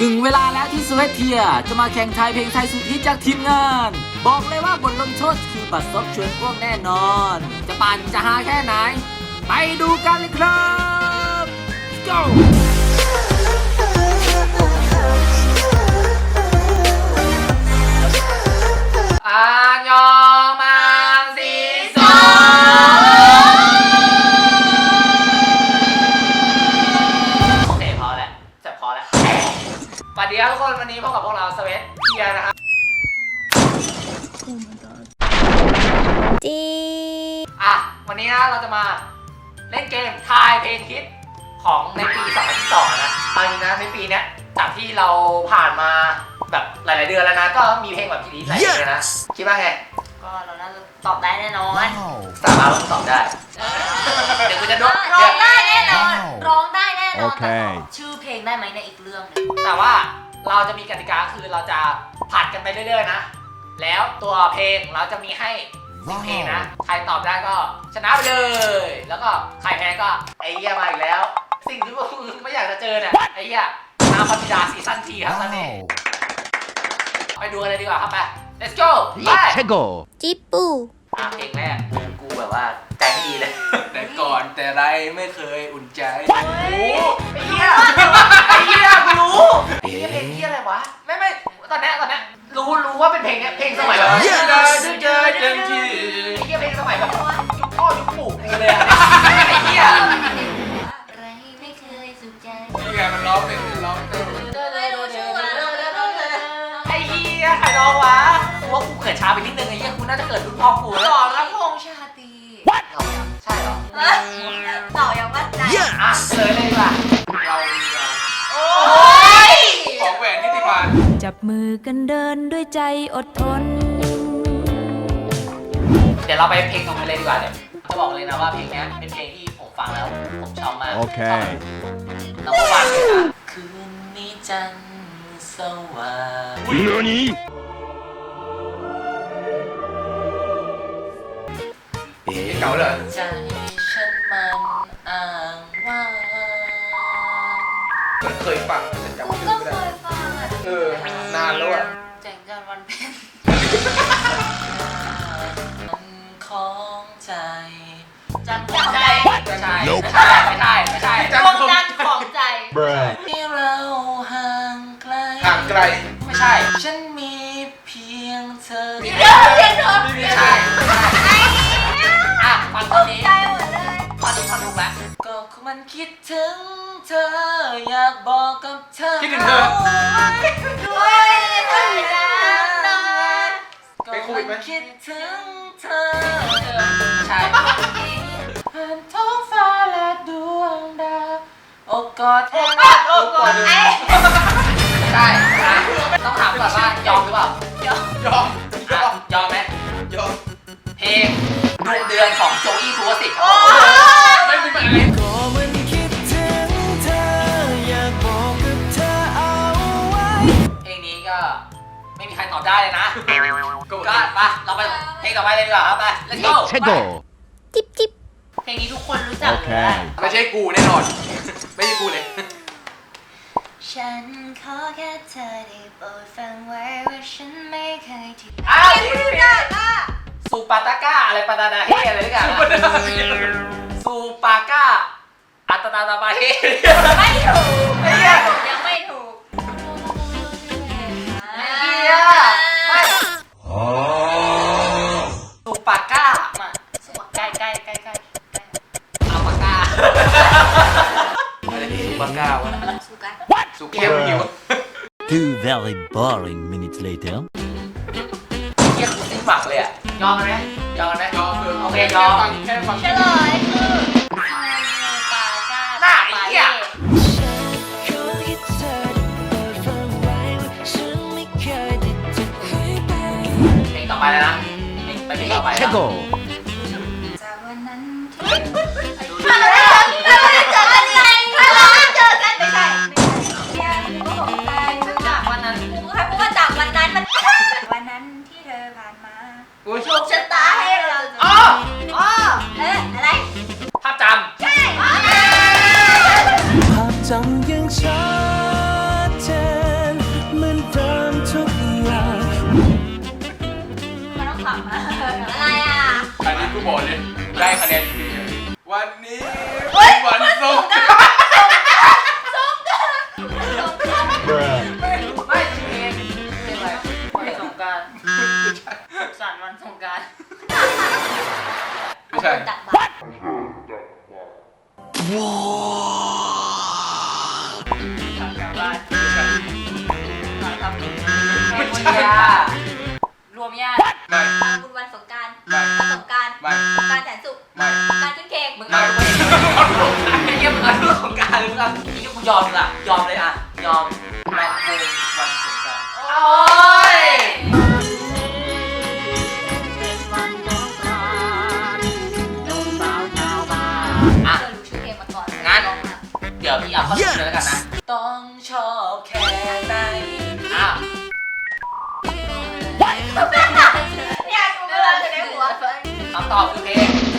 ถึงเวลาแล้วที่สวีเทีย จะมาแข่งทายเพลงไทยสุดฮิตจากทีมงาน บอกเลยว่าบทลงโทษคือบัตรซบชวนพวกแน่นอน จะปั่นจะหาแค่ไหน ไปดูกันเลยครับ go อานย เล่นเกมทายเพลงฮิตของในปี2022นะเอาจริงนะในปีเนี้ยจากที่เราผ่านมาแบบหลาย ๆ เดือนแล้วนะ ก็มีเพลงแบบฮิตๆหลายเพลงนะ คิดว่าไงก็เราน่าจะตอบได้แน่นอน สามารถลองตอบได้ เดี๋ยวกูจะดูร้องได้แน่นอนว้าวร้องได้แน่นอนโอเคแต่ตอบชื่อเพลงได้ไหมในยอีกเรื่องหนึงแต่ว่าเราจะมีกติกาคือเราจะผัดกันไปเรื่อย ๆ นะ แล้วตัวเพลงเราจะมีให้ สิบเพลงนะ ใครตอบได้ก็ชนะไปเลย แล้วก็ใครแพ้ก็ไอ้เหี้ยมาอีกแล้ว สิ่งที่พวกมึงไม่อยากจะเจอเนี่ยไอ้เหี้ยนาพัทยาซีซั่นทีครับตอนนี้ไปดูกันเลยดีกว่าครับไป let's go ไป Let's go จิปปูอะเพลงแรกกูแบบว่าใจไม่ดีเลย แต่ก่อนแต่ไรไม่เคยอุ่นใจโอ้ไอ้เหี้ยไอ้เหี้ยกูรู้ไอ้เหี้ยเพลงเหี้ยอะไรวะไม่ไม่ตอนเนี้ยตอนเนี้ย รู้รู้ว่าเป็นเพลงเนี้ยเพลงสมัยแบบ Yes เจอเจอเต็มที่ ไอ้เหี้ยเพลงสมัยแบบยุคพ่อยุคปู่กูเลยอะไอ้เหี้ยอะไรไม่เคยสุขใจนี่ไงมันร้องเป็นร้องเป็นไอ้เหี้ยใครร้องวะกูว่ากูเกิดช้าไปนิดนึงไอ้เหี้ยกูน่าจะเกิดรุ่นพ่อกูแล้วต่อรับพงษ์ชาตรีใช่เหรอต่อยังมั่นใจ อะเลยเลยดีกว่า บมือกันเดินด้วยใจอดทน เดี๋ยวเราไปเพลงตรงนี้เลยดีกว่าเดี๋ยวจะบอกเลยนะว่าเพลงเนี้ยเป็นเพลงที่ผมฟังแล้วผมชอบมาก Okay เราก็วางเลยนะคืนนี้จันทร์สว่าง何เอ๋เก่าเลยานแล้วอะแจงจันวันเพ็ญของใจ จันของใจไม่ใช่ไม่ใช่ไม่ใช่ดวงจันทร์ของใจ ที่เราห่างไกล ห่างไกล ไม่ใช่ ฉันมีเพียงเธอเดียวเดียวเดี๋ยวไม่ใช่ไม่ใช่อะฟังตอนนี้ใจหมดเลยตอนนี้ฟังถูกแล้วก็มันคิดถึงเธออยากบอกกับเธอ คิดถึงเธอ มมันคิดถึงเธอใช่ผ่านท้องฟ้าและดวงดาวโอ้กอดแทนโอ้โหไอ้ใช่นะต้องถามก่อนว่ายอมหรือเปล่ายอมยออะมยอมไหมยอมเพลงดวงเดือนของโจอี้ภูวสิทธิ์ครับผมไม่มีอะไรก็มันคิดถึงเธออยากบอกกับเธอเอาไว้เพลงนี้ก็ไม่มีใครตอบได้เลยนะ ก็ก็มาเราไปเพลงต่อไปเลยดีกว่าครับไป let's go Let's go จิบจิบเพลงนี้ทุกคนรู้จักอยู่แล้ว Okay ไม่ใช่กูแน่นอน ไม่ใช่กูเลย ฉันขอแค่เธอได้โปรดฟังไว้ว่าฉันไม่เคยทิ้งอ้าวไม่รู้จักอะซูปาตาก้าอะไรปาตาดาเฮอะไรด้วยกันซูปาก้าอัตตาตาบาเฮไม่ถูกไอ้เหี้ยยังไม่ถู boring minutes later เฮียคุณซิ่งหมักเลยอะ ยอมกันไหมยอมกันไหมยอมเลยโอเคยอมฟังแค่ฟังเฉลยคือซาโนปาก้าหน้าไอ้เหี้ยขอให้เธอได้โปรดฟังไว้ว่าฉันไม่เคยได้จะให้ไปเพลงต่อไปเลยนะเพลงไปเพลงต่อไปนะ Let's go คะแนนอยู่ดีวันนี้เป็นวันสงกรานต์ไม่ชื่อเพลงเพลงอะไรวันสงกรารสันวันสงกรารไม่ใช่ ตักบาตรท ของการหรือเปล่าไอ้เหี้ยกูยอมละยอมเลยอะ ยอมแม่กูวันสงกรานต์โอ้ยอะ เคยรู้ชื่อเพลงมาก่อนงั้นร้องมาเดี๋ยวพี่เอาเข้าสู่เลยแล้วกันนะ ต้องชอบแค่ไหนอะเนี่ยกูก็เลยจะได้หัว คำตอบคือเพลง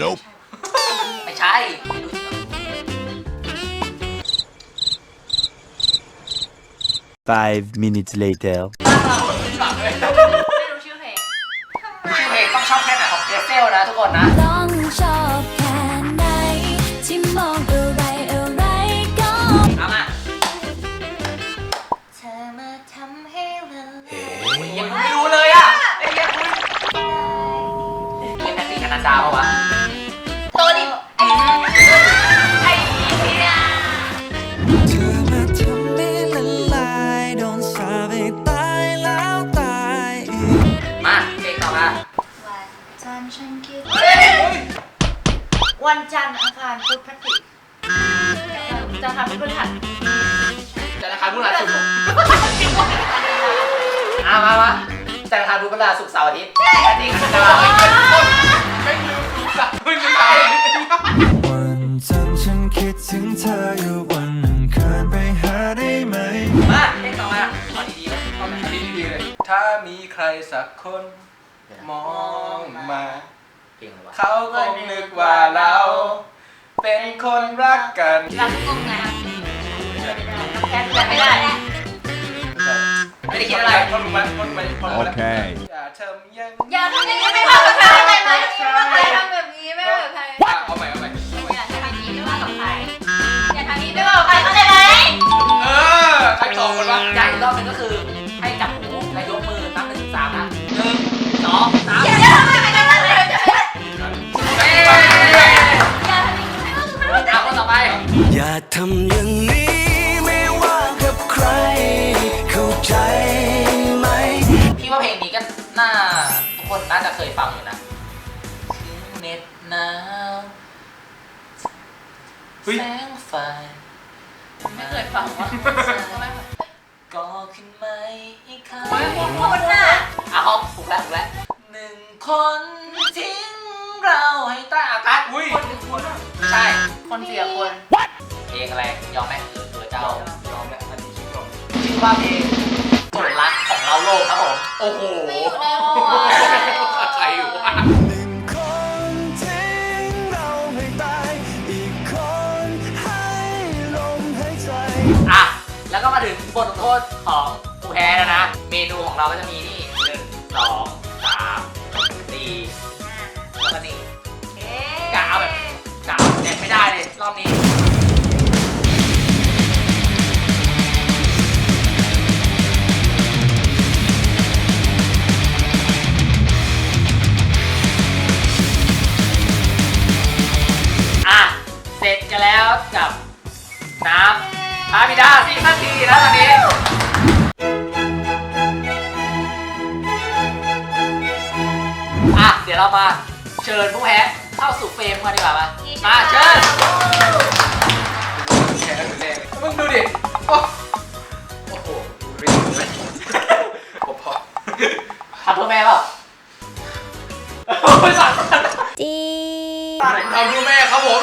Nope ไม่ใช่ไม่รู้จริงเหรอ Five minutes later. ไม่รู้ชื่อเพลงชื่อเพลงต้องชอบแค่ไหนของเทเซลนะทุกคนนะ ต้องชอบแค่ไหนที่มองอะไรอะไรก็เอามาเธอมาทำให้ละยังไม่รู้เลยอะไอ้เหี้ยคุณเป็นแพทตี้คณาดาวปะวะ วันจันทร์อังคารพุธพฤหัสจะทำเป็นพฤหัสจันทร์อังคารพุธพฤหัสศุกร์อะมามาจันทร์อังคารพุธพฤหัสศุกร์เสาร์อาทิตย์แพทตี้คณาดาวไม่ลืมดูสักไม่ลืมเอาวันจันทร์ฉันคิดถึงเธออยู่วันอังคารไปหาได้ไหมมาเพลงต่อมาเอาดีๆนะเอาแบบอันนี้ดีๆเลยถ้ามีใครสักคน มองมา เพลงอะไรวะเขาคงนึกว่าเรา เป็นคนรักกันรักกงไงแค่แต่ไม่ได้ ไม่ได้คิดอะไรพอรู้ไหมพอรู้ไหมพอรู้ไหม Okay. อย่าทำยัง อย่าทำอย่างนี้ไม่ว่ากับใครไม่ อย่าทำอย่างนี้ไม่ว่ากับใคร เข้าใจไหม พี่ว่าเพลงนี้ก็น่าทุกคนน่าจะเคยฟังอยู่นะเหน็บหนาวเฮ้ยแสงไฟไม่เคยฟังวะก็ขึ้นไม่อีกครั้งคนน่ะอะฮอปถูกแล้วถูกแล้วหนึ่งคนทิ้งเราให้ใต้อากาศอุ้ยคนหนึ่งคนไม่ใช่ คนเสียคนเพ ลงอะไรยอมไหมคือตัวเจ้ายอมแล้วอันนี้ชิคลงชื่อว่าเพลงกดรักของเราโลกครับผมโอ้โหไม่อยู่แล้วอะใครอยู่วะหนึ่งคนทิ้งเราให้ตายอีกคนให้ลมหายใจอะแล้วก็มาถึงบทลงโทษของผู้แพ้แล้วนะ เมนูของเราก็จะมีนี่หนึ่งสองสามสี่แล้วก็นี่กะเอาแบบกะเด็ดไม่ได้เลยรอบนี้ อะ เดี๋ยวเรามาเชิญผู้แพ้เข้าสู่เฟรมกันดีกว่ามามาเชิญแขนแดงมึงดูดิ โอ้โอ้โหดูไม่ดูเลยพอพอทำเพื่อแม่เปล่าโอ้ยสั่นสั่นจีผมทำเพื่อแม่ครับผม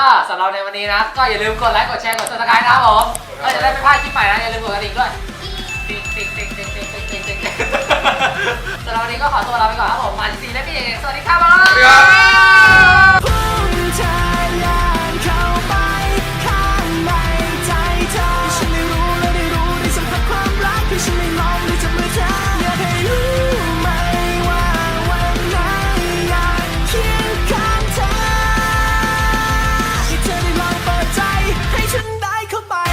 ก็สำหรับในวันนี้นะ ก็อย่าลืมกดไลค์ กดแชร์ กดติดตามนะครับผม ก็จะได้ไม่พลาดคลิปใหม่นะ อย่าลืมกดกระดิ่งด้วยติ๊งติ๊งติ๊งติ๊งติ๊งติ๊งติ๊งติ๊งสำหรับวันนี้ก็ขอตัวลาไปก่อนครับผมมันซีและพี่เอกสวัสดีครับผมสวัสดีครับ